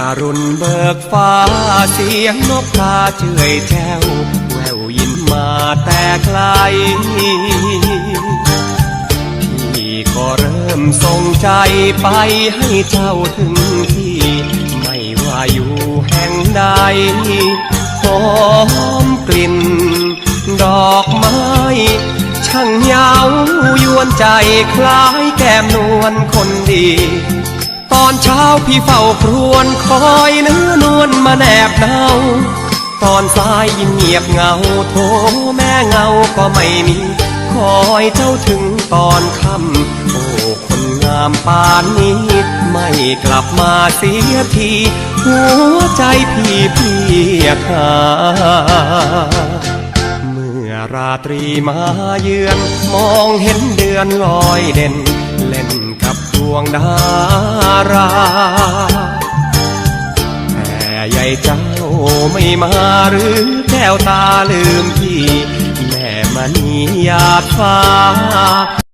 อรุณเบิกฟ้าเสียงนกกาเฉยแจ้วแววยินมาแต่ไกลพี่ก็เริ่มส่งใจไปให้เจ้าถึงที่ ไม่ว่าอยู่แห่งใดหอมกลิ่น ดอกไม้ช่างเยาวยวนใจคล้ายแก้มนวลคนดี ตอนเช้าพี่เฝ้าครวญคอยเนื้อนวลมาแนบเนา ตอนสายยิ่งเงียบเงาโทแม่เงาก็ไม่มี คอยเจ้าถึงตอนค่ำโอ้คนงามปานนี้ ไม่กลับมาเสียที หัวใจพี่เพียกหาเมื่อราตรีมาเยือน มองเห็นเดือนลอยเด่น วงดารา แต่ใหญ่เจ้าไม่มาหรือแก้วตาลืมพี่ แม่มณีหยาฟ้า